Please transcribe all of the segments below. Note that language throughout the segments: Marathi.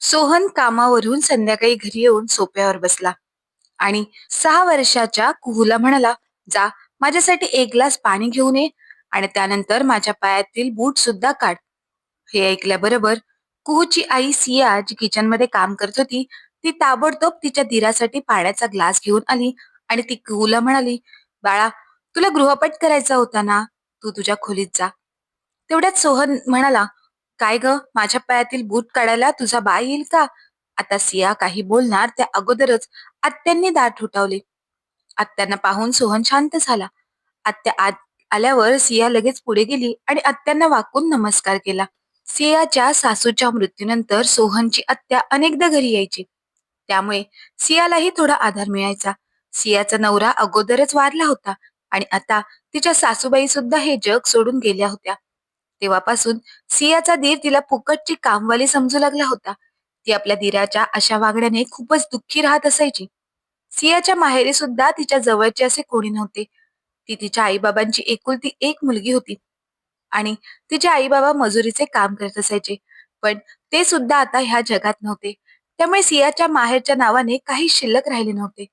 सोहन कामावरून संध्याकाळी घरी येऊन सोप्यावर बसला. आणि सहा वर्षाच्या कुहूला म्हणाला जा माझ्यासाठी एक ग्लास पाणी घेऊन ये आणि त्यानंतर माझ्या पायातील बूट सुद्धा काढ. हे ऐकल्याबरोबर कुहूची आई सिया जी किचनमध्ये काम करत होती ती ताबडतोब तिच्या दिरासाठी पाण्याचा ग्लास घेऊन आली आणि ती कुहूला म्हणाली बाळा तुला गृहपाठ करायचा होता ना? तू तुझ्या खोलीत जा. तेवढ्यात सोहन म्हणाला काय ग? माझ्या पायातील बूट काढायला तुझा बा येईल का? आता सिया काही बोलणार त्या अगोदरच आत्यांनी दार ठोठावले आत्यांना पाहून सोहन शांत झाला. आत्या आत आल्यावर सिया लगेच पुढे गेली आणि आत्यांना वाकून नमस्कार केला. सियाच्या सासूच्या मृत्यूनंतर सोहनची आत्या अनेकदा घरी यायची. त्यामुळे सियालाही थोडा आधार मिळायचा. सियाचा नवरा अगोदरच वारला होता आणि आता तिच्या सासूबाई सुद्धा हे जग सोडून गेल्या होत्या. तेव्हापासून सियाचा धीर तिला फुकटची कामवाली समजू लागला होता. ती आपल्या धीराच्या अशा वागण्याने खूपच दुःखी राहत असायची. सियाच्या माहेरी सुद्धा तिच्या जवळचे असे कोणी नव्हते. ती तिच्या आईबाबांची एकुलती एक मुलगी होती. आणि तिचे आई बाबा मजुरीचे काम करत असायचे. पण ते सुद्धा आता ह्या जगात नव्हते. त्यामुळे सियाच्या माहेरच्या नावाने काही शिल्लक राहिले नव्हते.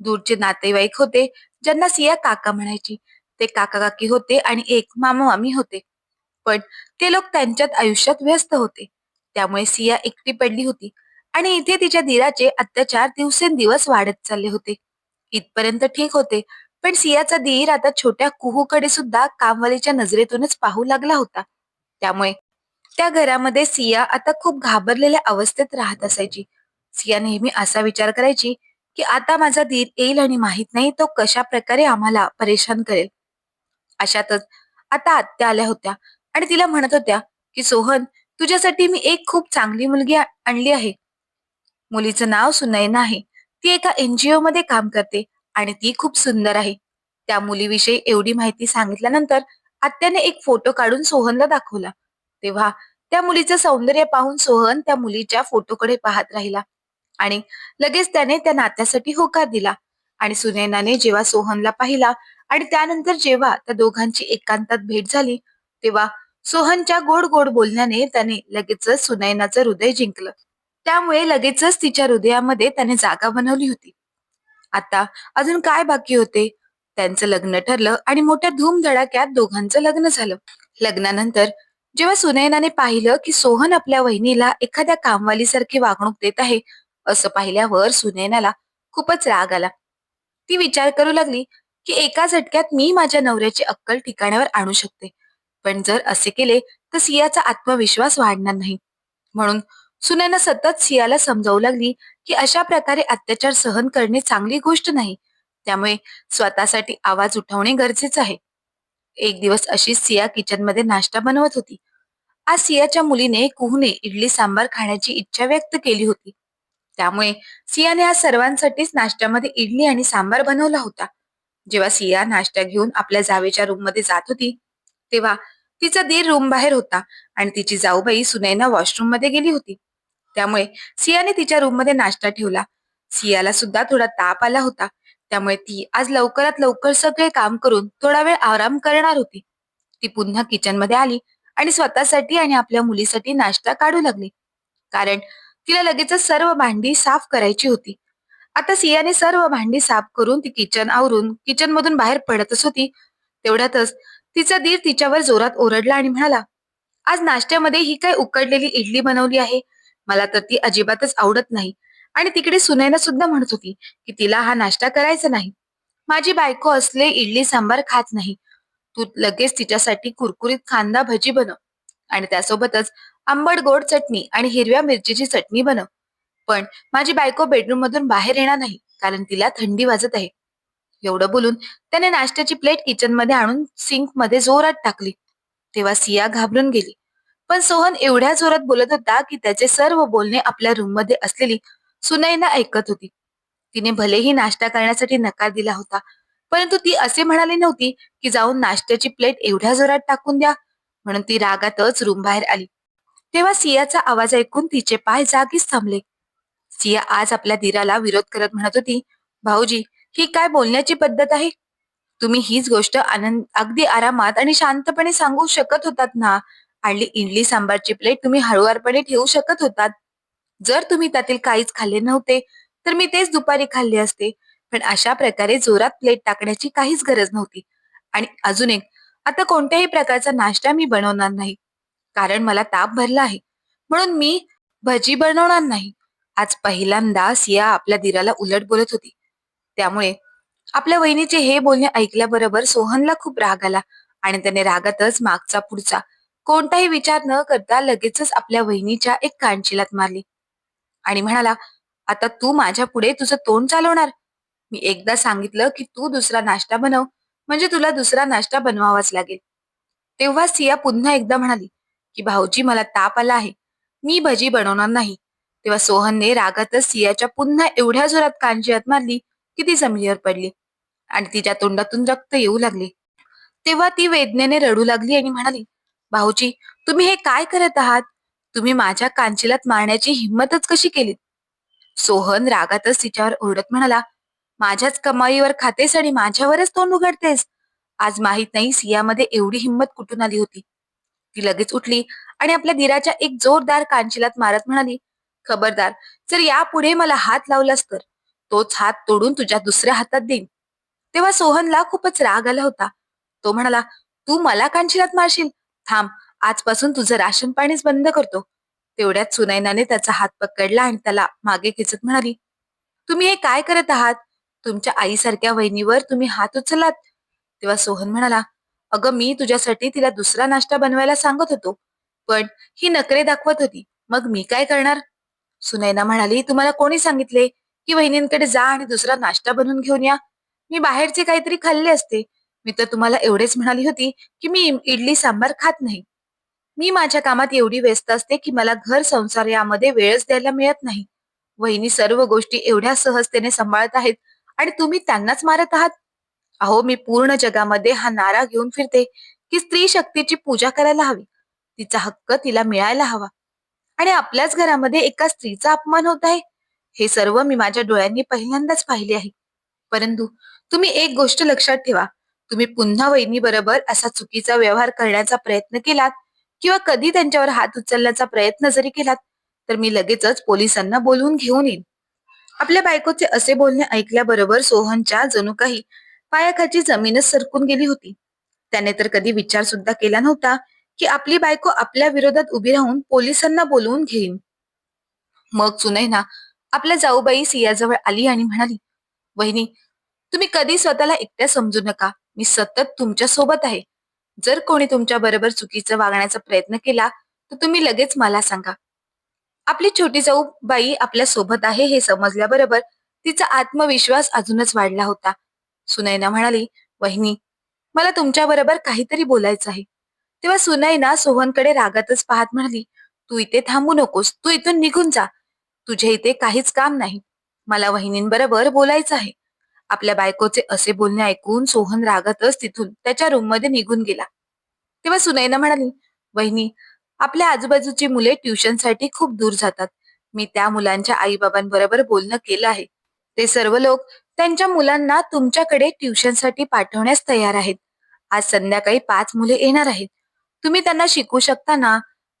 दूरचे नातेवाईक होते ज्यांना सिया काका म्हणायची. ते काका काकी होते आणि एक मामा मामी होते. पण ते लोक त्यांच्यात आयुष्यात व्यस्त होते. त्यामुळे सिया एकटी पडली होती आणि इथे तिच्या दिराचे अत्याचार दिवसेंदिवस वाढत चालले होते. इथपर्यंत ठीक होते पण सियाचा धीर आता छोट्या कुहूकडे सुद्धा कामवालीच्या नजरेतूनच पाहू लागला होता. त्यामुळे त्या घरामध्ये सिया आता खूप घाबरलेल्या अवस्थेत राहत असायची. सिया नेहमी असा विचार करायची की आता माझा धीर येईल आणि माहीत नाही तो कशा प्रकारे आम्हाला परेशान करेल. अशातच आता आत्या आल्या होत्या. आणि तिला म्हणत होत्या की सोहन तुझ्यासाठी मी एक खूप चांगली मुलगी आणली आहे. मुलीचं नाव सुनैना आहे ती एका एनजीओ मध्ये काम करते आणि ती खूप सुंदर आहे. त्या मुलीविषयी एवढी माहिती सांगितल्यानंतर आत्याने एक फोटो काढून सोहनला दाखवला. तेव्हा त्या मुलीचं सौंदर्य पाहून सोहन त्या मुलीच्या फोटोकडे पाहत राहिला आणि लगेच त्याने त्या नात्यासाठी होकार दिला. आणि सुनैनाने जेव्हा सोहनला पाहिला आणि त्यानंतर जेव्हा त्या दोघांची एकांतात भेट झाली तेव्हा सोहनच्या गोड गोड बोलण्याने त्याने लगेचच सुनैनाचं हृदय जिंकलं. त्यामुळे लगेचच तिच्या हृदयामध्ये त्याने जागा बनवली होती. आता अजून काय बाकी होते? त्यांचं लग्न ठरलं आणि मोठ्या धूमधडाक्यात दोघांचं लग्न झालं. लग्नानंतर जेव्हा सुनैनाने पाहिलं की सोहन आपल्या वहिनीला एखाद्या कामवालीसारखी वागणूक देत आहे असं पाहिल्यावर सुनैनाला खूपच राग आला. ती विचार करू लागली की एका झटक्यात मी माझ्या नवऱ्याची अक्कल ठिकाणावर आणू शकते. पण जर असे केले तर सियाचा आत्मविश्वास वाढणार नाही. म्हणून सुनेनं सतत सियाला समजावू लागली की अशा प्रकारे अत्याचार सहन करणे चांगली गोष्ट नाही. त्यामुळे स्वतःसाठी आवाज उठवणे गरजेचं आहे. एक दिवस अशी सिया किचनमध्ये नाश्ता बनवत होती. आज सियाच्या मुलीने कुहने इडली सांबार खाण्याची इच्छा व्यक्त केली होती. त्यामुळे सियाने आज सर्वांसाठीच नाश्त्यामध्ये इडली आणि सांबार बनवला होता. जेव्हा सिया नाश्ता घेऊन आपल्या जावेच्या रूममध्ये जात होती तेव्हा तिचा दीर रूम बाहेर होता आणि तिची जाऊबाई सुनैना वॉशरूममध्ये गेली होती. त्यामुळे सियाने तिच्या रूममध्ये नाश्ता ठेवला. सियाला सुद्धा थोडा ताप आला होता. त्यामुळे ती आज लवकरात लवकर सगळे काम करून थोडा वेळ आराम करणार होती. ती पुन्हा किचनमध्ये आली आणि स्वतःसाठी आणि आपल्या मुलीसाठी नाश्ता काढू लागली. कारण तिला लगेचच सर्व भांडी साफ करायची होती. आता सियाने सर्व भांडी साफ करून ती किचन आवरून किचन मधून बाहेर पडतच होती. तेवढ्यातच तिचा दीर तिच्यावर जोरात ओरडला आणि म्हणाला आज नाश्त्यामध्ये ही काय उकडलेली इडली बनवली आहे? मला तर ती अजिबातच आवडत नाही. आणि तिकडे सुनैना सुद्धा म्हणत होती की तिला हा नाश्ता करायचा नाही. माझी बायको असले इडली सांबार खात नाही. तू लगेच तिच्यासाठी कुरकुरीत कांदा भजी बनव आणि त्यासोबतच आंबट गोड चटणी आणि हिरव्या मिरचीची चटणी बनव. पण माझी बायको बेडरूम मधून बाहेर येणार नाही कारण तिला थंडी वाजत आहे. एवढं बोलून त्याने नाश्त्याची प्लेट किचनमध्ये आणून सिंकमध्ये जोरात टाकली. तेव्हा सिया घाबरून गेली. पण सोहन एवढ्या जोरात बोलत होता की त्याचे सर्व बोलणे आपल्या रूममध्ये असलेली सुनैना ऐकत होती. तिने भलेही नाश्ता करण्यासाठी नकार दिला होता परंतु ती असे म्हणाली नव्हती की जाऊन नाश्त्याची प्लेट एवढ्या जोरात टाकून द्या म्हणून ती रागातच रूम बाहेर आली. तेव्हा सियाचा आवाज ऐकून तिचे पाय जागीच थांबले. सिया आज आपल्या धीराला विरोध करत म्हणत होती भाऊजी ही काय बोलण्याची पद्धत आहे? तुम्ही हीच गोष्ट आनंद अगदी आरामात आणि शांतपणे सांगू शकत होतात ना? आणली इडली सांबारची प्लेट तुम्ही हळुवारपणे ठेवू शकत होतात. जर तुम्ही त्यातील काहीच खाल्ले नव्हते तर मी तेच दुपारी खाल्ले असते. पण अशा प्रकारे जोरात प्लेट टाकण्याची काहीच गरज नव्हती. आणि अजून एक आता कोणत्याही प्रकारचा नाश्ता मी बनवणार नाही. कारण मला ताप भरला आहे. म्हणून मी भजी बनवणार नाही. आज पहिल्यांदा सिया आपल्या दिराला उलट बोलत होती. त्यामुळे आपल्या वहिनीचे हे बोलणे ऐकल्याबरोबर सोहनला खूप राग आला आणि त्याने रागातच मागचा पुढचा कोणताही विचार न करता लगेचच आपल्या वहिनीच्या एक कानशिलात मारली. आणि म्हणाला आता तू माझ्या पुढे तुझं तोंड चालवणार? मी एकदा सांगितलं की तू दुसरा नाश्ता बनव म्हणजे तुला दुसरा नाश्ता बनवावाच लागेल. तेव्हा सिया पुन्हा एकदा म्हणाली की भाऊजी मला ताप आला आहे. मी भजी बनवणार नाही. तेव्हा सोहनने रागातच सियाच्या पुन्हा एवढ्या जोरात कानशिलात मारली की ती जमिनीवर पडली? आणि तिच्या तोंडातून रक्त येऊ लागले. तेव्हा ती वेदनेने रडू लागली आणि म्हणाली भाऊजी तुम्ही हे काय करत आहात? तुम्ही माझ्या कांचिलात मारण्याची हिंमतच कशी केली? सोहन रागातच तिच्यावर ओरडत म्हणाला माझ्याच कमाईवर खातेस आणि माझ्यावरच तोंड उघडतेस. आज माहीत नाही सियामध्ये एवढी हिंमत कुठून आली होती. ती लगेच उठली आणि आपल्या दिराच्या एक जोरदार कांचिलात मारत म्हणाली खबरदार जर यापुढे मला हात लावलास तर तोच हात तोडून तुझ्या दुसऱ्या हातात देईन. तेव्हा सोहनला खूपच राग आला होता. तो म्हणाला तू मला कांशिरात मारशील? थांब आजपासून तुझं राशन पाणीच बंद करतो. तेवढ्यात सुनैनाने त्याचा हात पकडला आणि त्याला मागे खेचत म्हणाली तुम्ही हे काय करत आहात? तुमच्या आईसारख्या वहिनीवर तुम्ही हात उचललात. तेव्हा सोहन म्हणाला अगं मी तुझ्यासाठी तिला दुसरा नाश्ता बनवायला सांगत होतो पण ही नखरे दाखवत होती. मग मी काय करणार? सुनैना म्हणाली तुम्हाला कोणी सांगितले? की वहिनींकडे जा आणि दुसरा नाश्ता बनवून घेऊन या. मी बाहेरचे काहीतरी खाल्ले असते. मी तर तुम्हाला एवढेच म्हणाली होती की मी इडली सांबार खात नाही. मी माझ्या कामात एवढी व्यस्त असते की मला घर संसार यामध्ये वेळच द्यायला मिळत नाही. वहिनी सर्व गोष्टी एवढ्या सहजतेने सांभाळत आहेत आणि तुम्ही त्यांनाच मारत आहात. अहो मी पूर्ण जगामध्ये हा नारा घेऊन फिरते की स्त्री शक्तीची पूजा करायला हवी. तिचा हक्क तिला मिळायला हवा. आणि आपल्याच घरामध्ये एका स्त्रीचा अपमान होत आहे. हे सर्व मी माझ्या डोळ्यांनी पहिल्यांदाच पाहिले आहे. परंतु तुम्ही एक गोष्ट लक्षात ठेवा. तुम्ही पुन्हा वहिनी बरोबर असा चुकीचा व्यवहार करण्याचा प्रयत्न केलात किंवा कधी त्यांच्यावर हात उचलण्याचा प्रयत्न जरी केलात तर मी लगेचच पोलिसांना बोलवून घेऊन येईन. आपल्या बायकोचे असे बोलणे ऐकल्याबरोबर सोहनच्या जणू काही पायाखाची जमीनच सरकून गेली होती. त्याने तर कधी विचार सुद्धा केला नव्हता की आपली बायको आपल्या विरोधात उभी राहून पोलिसांना बोलवून घेईन. मग सुनैना आपल्या जाऊबाई सियाजवळ आली आणि म्हणाली वहिनी तुम्ही कधी स्वतःला एकट्या समजू नका. मी सतत तुमच्यासोबत आहे. जर कोणी तुमच्या बरोबर चुकीचं वागण्याचा प्रयत्न केला तर तुम्ही लगेच मला सांगा. आपली छोटी जाऊ बाई आपल्यासोबत आहे हे समजल्याबरोबर तिचा आत्मविश्वास अजूनच वाढला होता. सुनैना म्हणाली वहिनी मला तुमच्या बरोबर काहीतरी बोलायचं आहे. तेव्हा सुनैना सोहनकडे रागातच पाहत म्हणाली तू इथे थांबू नकोस. तू इथून निघून जा. तुझ्या इथे काहीच काम नाही. मला वहिनींबरोबर बोलायचं आहे. आपल्या बायकोचे असे बोलणे ऐकून सोहन रागातच तिथून त्याच्या रूममध्ये निघून गेला. तेव्हा सुनैना म्हणाली वहिनी आपल्या आजूबाजूची मुले ट्युशनसाठी खूप दूर जातात. मी त्या मुलांच्या आईबाबांबरोबर बोलणं केलं आहे. ते सर्व लोक त्यांच्या मुलांना तुमच्याकडे ट्युशनसाठी पाठवण्यास तयार आहेत. आज संध्याकाळी पाच मुले येणार आहेत. तुम्ही त्यांना शिकू शकता ना?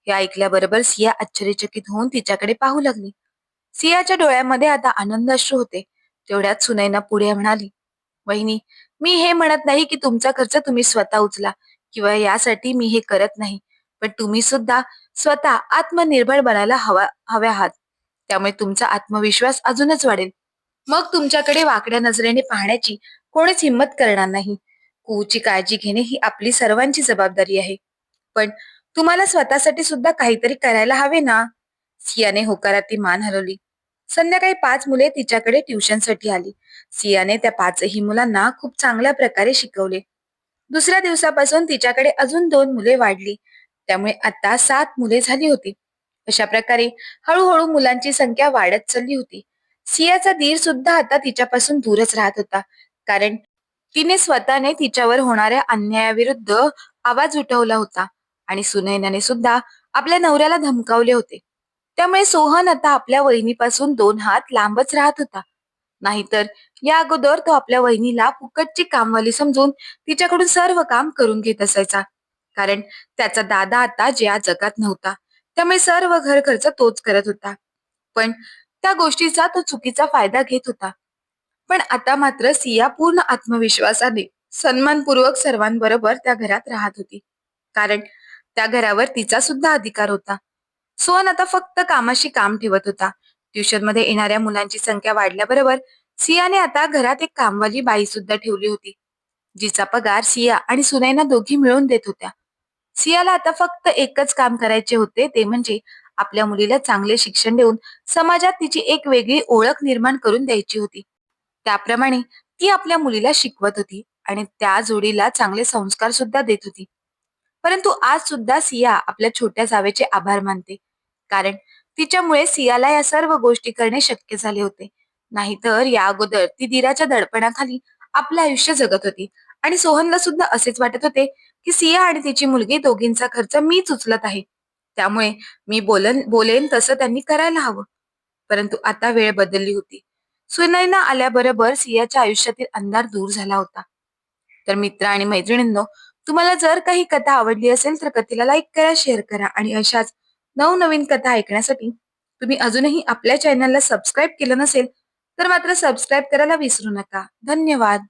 हे ऐकल्याबरोबर सिया आश्चर्यचकित होऊन तिच्याकडे पाहू लागली. सियाच्या डोळ्यामध्ये आता आनंद अश्रू होते. तेवढ्यात सुनैना पुढे म्हणाली वहिनी मी हे म्हणत नाही की तुमचा खर्च तुम्ही स्वतः उचला किंवा यासाठी मी हे करत नाही पण तुम्ही सुद्धा स्वतः आत्मनिर्भर बनायला हवा हव्या आहात. त्यामुळे तुमचा आत्मविश्वास अजूनच वाढेल. मग तुमच्याकडे वाकड्या नजरेने पाहण्याची कोणीच हिंमत करणार नाही. कुची काळजी घेणे ही आपली सर्वांची जबाबदारी आहे. पण तुम्हाला स्वतःसाठी सुद्धा काहीतरी करायला हवे ना? सियाने होकारात ती मान हलवली. संध्याकाळी पाच मुले तिच्याकडे ट्युशनसाठी आली. सियाने त्या पाचही मुलांना खूप चांगल्या प्रकारे शिकवले. दुसऱ्या दिवसापासून तिच्याकडे अजून दोन मुले वाढली. त्यामुळे आता सात मुले झाली होती. अशा प्रकारे हळूहळू मुलांची संख्या वाढत चालली होती. सियाचा धीर सुद्धा आता तिच्यापासून दूरच राहत होता. कारण तिने स्वतःने तिच्यावर होणाऱ्या अन्यायाविरुद्ध आवाज उठवला होता. आणि सुनैनाने सुद्धा आपल्या नवऱ्याला धमकावले होते. त्यामुळे सोहन आता आपल्या वहिनीपासून दोन हात लांबच राहत होता. नाहीतर या अगोदर तो आपल्या वहिनीला फुकटची कामवाली समजून तिच्याकडून सर्व काम करून घेत असायचा. कारण त्याचा दादा आता ज्या जगात नव्हता त्यामुळे सर्व घर खर्च तोच करत होता. पण त्या गोष्टीचा तो चुकीचा फायदा घेत होता. पण आता मात्र सिया पूर्ण आत्मविश्वासाने सन्मानपूर्वक सर्वांबरोबर त्या घरात राहत होती. कारण त्या घरावर तिचा सुद्धा अधिकार होता. सोहन आता फक्त कामाशी काम ठेवत होता. ट्युशनमध्ये येणाऱ्या मुलांची संख्या वाढल्याबरोबर सियाने आता घरात एक कामवाली बाई सुद्धा ठेवली होती जिचा पगार सिया आणि सुनैना दोघी मिळून देत होत्या. सियाला आता फक्त एकच काम करायचे होते ते म्हणजे आपल्या मुलीला चांगले शिक्षण देऊन समाजात तिची एक वेगळी ओळख निर्माण करून द्यायची होती. त्याप्रमाणे ती आपल्या मुलीला शिकवत होती आणि त्या जोडीला चांगले संस्कार सुद्धा देत होती. परंतु आज सुद्धा सिया आपल्या छोट्या जावेचे आभार मानते. कारण तिच्यामुळे सियाला या सर्व गोष्टी करणे शक्य झाले होते. नाहीतर या अगोदर ती दिराच्या दडपणाखाली आपलं आयुष्य जगत होती. आणि सोहनला सुद्धा असेच वाटत होते की सिया आणि तिची मुलगी दोघींचा खर्च मीच उचलत आहे. त्यामुळे मी बोलन बोलेन तसं त्यांनी करायला हवं. परंतु आता वेळ बदलली होती. सुनैना आल्याबरोबर सियाच्या आयुष्यातील अंधार दूर झाला होता. तर मित्र आणि मैत्रिणींनो तुम्हाला जर काही कथा आवडली असेल तर कथेला लाईक करा शेअर करा आणि अशाच नवनवीन कथा ऐकण्यासाठी तुम्ही अजूनही आपल्या चॅनलला सबस्क्राईब केलं नसेल तर मात्र सबस्क्राईब करायला विसरू नका. धन्यवाद.